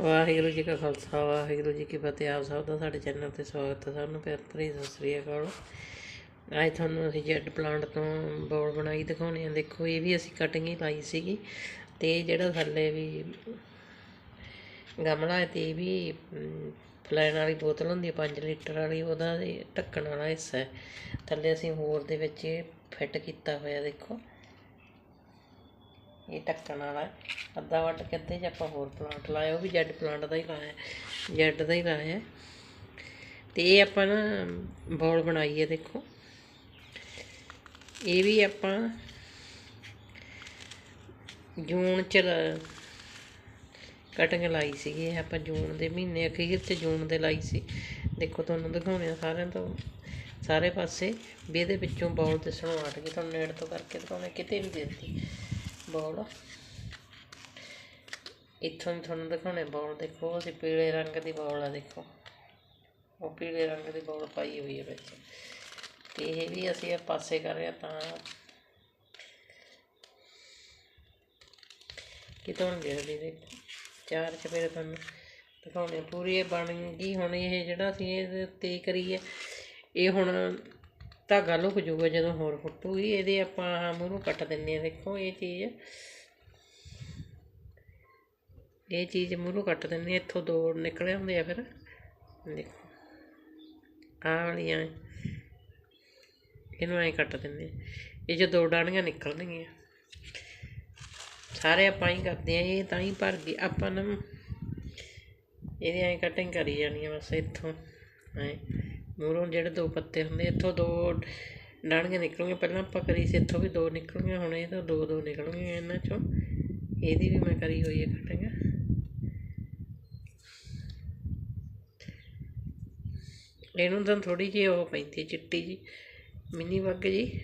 ਵਾਹਿਗੁਰੂ ਜੀ ਕਾ ਖਾਲਸਾ, ਵਾਹਿਗੁਰੂ ਜੀ ਕੀ ਫਤਿਹ। ਆਪ ਸਭ ਦਾ ਸਾਡੇ ਚੈਨਲ ਤੇ ਸਵਾਗਤ ਹੈ ਸਭ ਨੂੰ ਪਿਆਰ ਭਰੀ ਸਤਿ ਸ੍ਰੀ ਅਕਾਲ। ਅੱਜ ਤੁਹਾਨੂੰ ਅਸੀਂ ਜੈਡ ਪਲਾਂਟ ਤੋਂ ਬੋਲ ਬਣਾਈ ਦਿਖਾਉਣੇ ਆ। ਦੇਖੋ, ਇਹ ਵੀ ਅਸੀਂ ਕਟਿੰਗ ਹੀ ਲਾਈ ਸੀਗੀ ਤੇ ਇਹ ਜਿਹੜਾ ਥੱਲੇ ਵੀ ਗਮਲਾ ਹੈ ਤੇ ਇਹ ਵੀ ਫਲੈਨ ਵਾਲੀ ਬੋਤਲ ਹੁੰਦੀ ਹੈ 5 ਲੀਟਰ ਵਾਲੀ, ਉਹਦਾ ਢੱਕਣ ਵਾਲਾ ਹਿੱਸਾ ਹੈ। ਥੱਲੇ ਅਸੀਂ ਹੋਰ ਦੇ ਵਿੱਚ ਇਹ ਫਿੱਟ ਕੀਤਾ ਹੋਇਆ, ਦੇਖੋ। ਇਹ ਢੱਕਣ ਵਾਲਾ ਅੱਧਾ ਵੱਟ ਕੇ ਅੱਧੇ 'ਚ ਆਪਾਂ ਹੋਰ ਪਲਾਂਟ ਲਾਇਆ, ਉਹ ਵੀ ਜੈਡ ਪਲਾਂਟ ਦਾ ਹੀ ਲਾਇਆ ਜੈਡ ਦਾ ਹੀ ਲਾਇਆ ਹੈ। ਤੇ ਇਹ ਆਪਾਂ ਨਾ ਬੌਲ ਬਣਾਈ ਹੈ ਦੇਖੋ। ਇਹ ਵੀ ਆਪਾਂ ਜੂਨ ਚ ਕਟਿੰਗ ਲਾਈ ਸੀਗੀ, ਇਹ ਆਪਾਂ ਜੂਨ ਦੇ ਮਹੀਨੇ, ਅਖੀਰ ਚ ਜੂਨ ਦੇ ਲਾਈ ਸੀ। ਦੇਖੋ ਤੁਹਾਨੂੰ ਦਿਖਾਉਣੇ ਆ ਸਾਰਿਆਂ ਤੋਂ। ਸਾਰੇ ਪਾਸੇ ਵੀ ਇਹਦੇ ਵਿੱਚੋਂ ਬੌਲ ਦਿਸਣੋਂ ਹਟ ਗਈ ਤੁਹਾਨੂੰ ਨੇੜ ਤੋਂ ਕਰਕੇ ਦਿਖਾਉਣੇ ਕਿਤੇ ਨਹੀਂ ਦਿੱਤੀ ਬੌਲ। ਇੱਥੋਂ ਵੀ ਤੁਹਾਨੂੰ ਦਿਖਾਉਣੇ ਬੋਲ। ਦੇਖੋ ਅਸੀਂ ਪੀਲੇ ਰੰਗ ਦੀ ਬੌਲ ਆ, ਦੇਖੋ। ਉਹ ਪੀਲੇ ਰੰਗ ਦੀ ਬੌਲ ਪਾਈ ਹੋਈ ਹੈ ਵਿੱਚ। ਤੇ ਇਹ ਵੀ ਅਸੀਂ ਇਹ ਪਾਸੇ ਕਰ ਰਹੇ ਹਾਂ ਤਾਂ। ਕਿਤੋਂ ਦੇਖਦੀ ਦੇਖੋ ਚਾਰ ਚਪੇਰੇ ਤੁਹਾਨੂੰ ਦਿਖਾਉਣੇ ਪੂਰੀ ਇਹ ਬਣ ਗਈ। ਹੁਣ ਇਹ ਜਿਹੜਾ ਅਸੀਂ ਇਹ ਉੱਤੇ ਕਰੀ ਹੈ ਇਹ ਹੁਣ ਧਾਗਾ ਲੁਕ ਜੂਗਾ ਜਦੋਂ ਹੋਰ ਫੁੱਟੂਗੀ ਇਹਦੇ ਆਪਾਂ ਮੂਹਰੋਂ ਕੱਟ ਦਿੰਦੇ ਹਾਂ। ਦੇਖੋ, ਇਹ ਚੀਜ਼ ਇਹ ਚੀਜ਼ ਮੂਹਰੋਂ ਕੱਟ ਦਿੰਦੇ ਆ ਇੱਥੋਂ ਦੋ ਨਿਕਲੇ ਹੁੰਦੇ ਆ ਫਿਰ। ਦੇਖੋ, ਆਹ ਵਾਲੀਆਂ, ਇਹਨੂੰ ਐਂ ਕੱਟ ਦਿੰਦੇ ਆ ਇਹ ਜੋ ਦੋ ਡਾਣੀਆਂ ਨਿਕਲਣਗੀਆਂ, ਸਾਰੇ ਆਪਾਂ ਹੀ ਕਰਦੇ ਆ ਇਹ ਤਾਂ ਹੀ ਭਰ ਗਈ। ਆਪਾਂ ਨਾ ਇਹਦੀ ਐਂ ਕਟਿੰਗ ਕਰੀ ਜਾਣੀ ਆ ਬਸ ਇੱਥੋਂ, ਐਂ। ਮੂਹਰੋਂ ਜਿਹੜੇ ਦੋ ਪੱਤੇ ਹੁੰਦੇ ਇੱਥੋਂ ਦੋ ਡਾਣੀਆਂ ਨਿਕਲਣਗੀਆਂ, ਪਹਿਲਾਂ ਆਪਾਂ ਕਰੀ ਸੀ ਇੱਥੋਂ ਵੀ ਦੋ ਨਿਕਲਣਗੀਆਂ, ਹੁਣ ਇਹ ਤੋਂ ਦੋ ਦੋ ਨਿਕਲਣਗੀਆਂ ਇਹਨਾਂ ਚੋਂ। ਇਹਦੀ ਵੀ ਮੈਂ ਕਰੀ ਹੋਈ ਹੈ ਕਟਿੰਗ ਇਹਨੂੰ ਤਾਂ ਥੋੜੀ ਜਿਹੀ ਉਹ ਪੈਂਦੀ ਚਿੱਟੀ ਜੀ ਮਿੰਨੀ ਵੱਗ ਜੀ।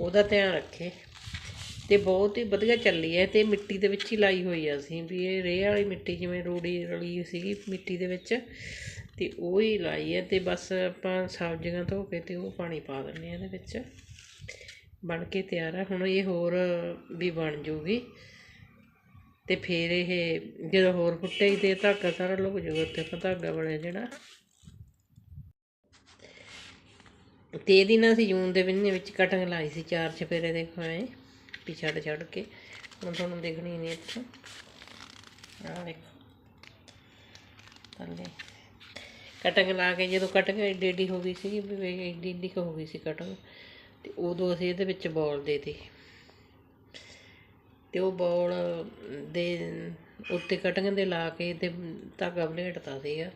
ਉਹਦਾ ਧਿਆਨ ਰੱਖੇ। ਤੇ ਬਹੁਤ ਹੀ ਵਧੀਆ ਚੱਲੀ ਹੈ ਤੇ ਮਿੱਟੀ ਦੇ ਵਿੱਚ ਹੀ ਲਾਈ ਹੋਈ ਆ ਅਸੀਂ ਵੀ ਇਹ ਰੇਹ ਵਾਲੀ ਮਿੱਟੀ ਜਿਵੇਂ ਰੂੜੀ ਰਲੀ ਸੀਗੀ ਮਿੱਟੀ ਦੇ ਵਿੱਚ ਤੇ ਉਹ ਹੀ ਲਾਈ ਹੈ ਤੇ ਬਸ ਆਪਾਂ ਸਬਜ਼ੀਆਂ ਧੋ ਕੇ ਤੇ ਉਹ ਪਾਣੀ ਪਾ ਦਿੰਦੇ ਆ ਇਹਦੇ ਵਿੱਚ। ਬਣ ਕੇ ਤਿਆਰ ਆ। ਹੁਣ ਇਹ ਹੋਰ ਵੀ ਬਣ ਜੂਗੀ। ਤੇ ਫਿਰ ਇਹ ਜਦੋਂ ਹੋਰ ਫੁੱਟੇਗੀ ਤੇ ਧਾਗਾ ਸਾਰਾ ਲੁਕ ਜੂਗਾ ਉੱਤੇ ਆਪਾਂ ਧਾਗਾ ਬਣਿਆ ਜਿਹੜਾ। ਤੇ ਇਹਦੀ ਨਾ ਅਸੀਂ ਜੂਨ ਦੇ ਮਹੀਨੇ ਵਿੱਚ ਕਟਿੰਗ ਲਾਈ ਸੀ ਚਾਰ ਚਪੇਰੇ ਦੇਖੋ ਐ ਵੀ ਛੱਡ ਛੱਡ ਕੇ। ਹੁਣ ਤੁਹਾਨੂੰ ਦੇਖਣੀ ਨਹੀਂ ਇੱਥੇ। ਆਹ ਦੇਖੋ। ਥੱਲੇ। ਕਟਿੰਗ ਲਾ ਕੇ ਜਦੋਂ ਕਟਿੰਗ ਏਡੀ ਏਡੀ ਹੋ ਗਈ ਸੀ ਵੀ ਏਡੀ ਏਡੀ ਹੋ ਗਈ ਸੀ ਕਟਿੰਗ ਤੇ ਉਦੋਂ ਅਸੀਂ ਇਹਦੇ ਵਿੱਚ ਬੋਲ ਦੇਤੀ। ਤੇ ਉਹ ਬੋਲ ਦੇ ਉੱਤੇ ਕਟਿੰਗ ਦੇ ਲਾ ਕੇ ਤੇ ਧਾਗਾ ਬਲੇਟਤਾ ਸੀਗਾ।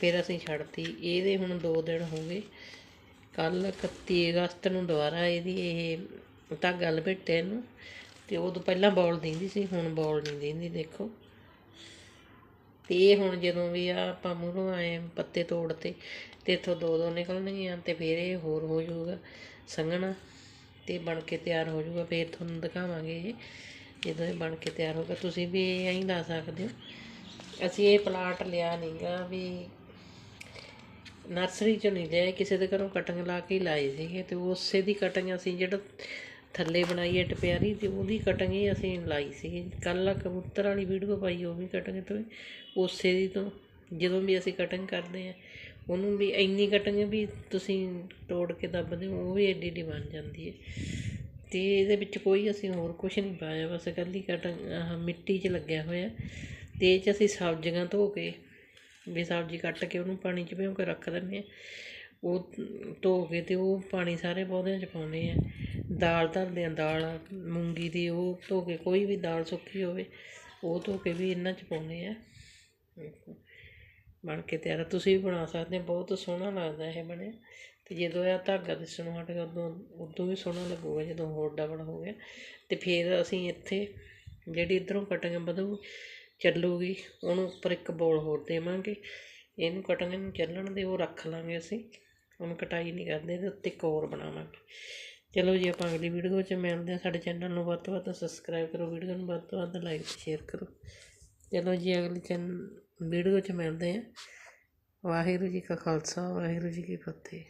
ਫਿਰ ਅਸੀਂ ਛੱਡਤੀ। ਇਹਦੇ ਹੁਣ 2 ਦਿਨ ਹੋ ਗਏ। ਕੱਲ 31 ਅਗਸਤ ਨੂੰ ਦੁਬਾਰਾ ਇਹਦੀ ਇਹ ਧਾਗਾ ਲਪੇਟਿਆ ਇਹਨੂੰ, ਤੇ ਉਦੋਂ ਪਹਿਲਾਂ ਬੋਲ ਦਿੰਦੀ ਸੀ, ਹੁਣ ਬੋਲ ਨਹੀਂ ਦਿੰਦੀ, ਦੇਖੋ। ਤੇ ਇਹ ਹੁਣ ਜਦੋਂ ਵੀ ਆ, ਆਪਾਂ ਮੂਹਰੋਂ ਆਏ ਪੱਤੇ ਤੋੜਤੇ, ਤੇ ਇੱਥੋਂ ਦੋ ਦੋ ਨਿਕਲਣਗੀਆਂ, ਤੇ ਫਿਰ ਇਹ ਹੋਰ ਹੋ ਜਾਊਗਾ ਸੰਘਣਾ, ਤੇ ਬਣ ਕੇ ਤਿਆਰ ਹੋ ਜਾਊਗਾ, ਫਿਰ ਤੁਹਾਨੂੰ ਦਿਖਾਵਾਂਗੇ ਇਹ, ਜਦੋਂ ਇਹ ਬਣ ਕੇ ਤਿਆਰ ਹੋਗਾ ਤੁਸੀਂ ਵੀ ਐਂ ਲਾ ਸਕਦੇ ਹੋ, ਅਸੀਂ ਇਹ ਪਲਾਟ ਲਿਆ ਨਹੀਂਗਾ ਵੀ ਨਰਸਰੀ ਚੋਂ ਨਹੀਂ ਲਿਆ ਕਿਸੇ ਦੇ ਘਰੋਂ ਕਟਿੰਗ ਲਾ ਕੇ ਹੀ ਲਾਏ ਸੀਗੇ, ਤੇ ਉਸੇ ਦੀ ਕਟਿੰਗ ਅਸੀਂ ਜਿਹੜਾ ਥੱਲੇ ਬਣਾਈ ਹੈ ਟਪਿਆਰੀ ਅਤੇ ਉਹਦੀ ਕਟਿੰਗ ਹੀ ਅਸੀਂ ਲਾਈ ਸੀ। ਕੱਲ ਕਬੂਤਰ ਵਾਲੀ ਵੀਡੀਓ ਪਾਈ ਉਹ ਵੀ ਕਟਿੰਗ ਤੋਂ ਹੀ, ਉਸੇ ਦੀ ਤੋਂ ਜਦੋਂ ਵੀ ਅਸੀਂ ਕਟਿੰਗ ਕਰਦੇ ਹਾਂ ਉਹਨੂੰ ਵੀ ਇੰਨੀ ਕਟਿੰਗ ਵੀ ਤੁਸੀਂ ਤੋੜ ਕੇ ਦੱਬਦੇ ਹੋ ਉਹ ਵੀ ਐਡੀ ਏਡੀ ਬਣ ਜਾਂਦੀ ਹੈ। ਅਤੇ ਇਹਦੇ ਵਿੱਚ ਕੋਈ ਅਸੀਂ ਹੋਰ ਕੁਛ ਨਹੀਂ ਪਾਇਆ ਬਸ ਇਕੱਲੀ ਕਟਿੰਗ ਆਹ ਮਿੱਟੀ 'ਚ ਲੱਗਿਆ ਹੋਇਆ। ਅਤੇ ਇਹ 'ਚ ਅਸੀਂ ਸਬਜ਼ੀਆਂ ਧੋ ਕੇ ਵੀ ਸਬਜ਼ੀ ਕੱਟ ਕੇ ਉਹਨੂੰ ਪਾਣੀ 'ਚ ਭਿਓ ਕੇ ਰੱਖ ਦਿੰਦੇ ਹਾਂ। ਉਹ ਧੋ ਕੇ ਅਤੇ ਉਹ ਪਾਣੀ ਸਾਰੇ ਪੌਦਿਆਂ 'ਚ ਪਾਉਂਦੇ ਹੈ ਦਾਲ ਧਰਦੇ ਆ, ਦਾਲ, ਮੂੰਗੀ ਦੀ ਉਹ ਧੋ ਕੇ, ਕੋਈ ਵੀ ਦਾਲ ਸੁੱਕੀ ਹੋਵੇ, ਉਹ ਧੋ ਕੇ ਵੀ ਇਹਨਾਂ 'ਚ ਪਾਉਂਦੇ ਆ। ਬਣ ਕੇ ਤਿਆਰ ਤੁਸੀਂ ਵੀ ਬਣਾ ਸਕਦੇ ਹੋ ਬਹੁਤ ਸੋਹਣਾ ਲੱਗਦਾ ਇਹ ਬਣਿਆ। ਅਤੇ ਜਦੋਂ ਇਹ ਧਾਗਾ ਦਿਸਣੋਂ ਹਟ ਗਿਆ, ਉਦੋਂ ਉਦੋਂ ਵੀ ਸੋਹਣਾ ਲੱਗੂਗਾ, ਜਦੋਂ ਹੋਰ ਡਬਲ ਹੋ ਗਿਆ। ਅਤੇ ਫਿਰ ਅਸੀਂ ਇੱਥੇ ਜਿਹੜੀ ਇੱਧਰੋਂ ਕਟਿੰਗ ਵਧੂ, ਚੱਲੂਗੀ, ਉਹਨੂੰ ਉੱਪਰ ਇੱਕ ਬੋਲ ਹੋਰ ਦੇਵਾਂਗੇ। ਇਹਨੂੰ ਕਟਿੰਗ ਨੂੰ ਚੱਲਣ ਦੇ, ਉਹ ਰੱਖ ਲਾਂਗੇ ਅਸੀਂ। ਹੁਣ ਕਟਾਈ ਨਹੀਂ ਕਰਦੇ, ਇਹਦੇ ਉੱਤੇ ਇੱਕ ਹੋਰ ਬਣਾਵਾਂਗੇ। ਚਲੋ ਜੀ, ਆਪਾਂ ਅਗਲੀ ਵੀਡੀਓ 'ਚ ਮਿਲਦੇ ਹਾਂ। ਸਾਡੇ ਚੈਨਲ ਨੂੰ ਵੱਧ ਤੋਂ ਵੱਧ ਸਬਸਕ੍ਰਾਈਬ ਕਰੋ, ਵੀਡੀਓ ਨੂੰ ਵੱਧ ਤੋਂ ਵੱਧ ਲਾਈਕ ਸ਼ੇਅਰ ਕਰੋ। ਚਲੋ ਜੀ, ਅਗਲੀ ਚੈਨ, ਵੀਡੀਓ 'ਚ ਮਿਲਦੇ ਹਾਂ। ਵਾਹਿਗੁਰੂ ਜੀ ਕਾ ਖਾਲਸਾ, ਵਾਹਿਗੁਰੂ ਜੀ ਕੀ ਫਤਿਹ।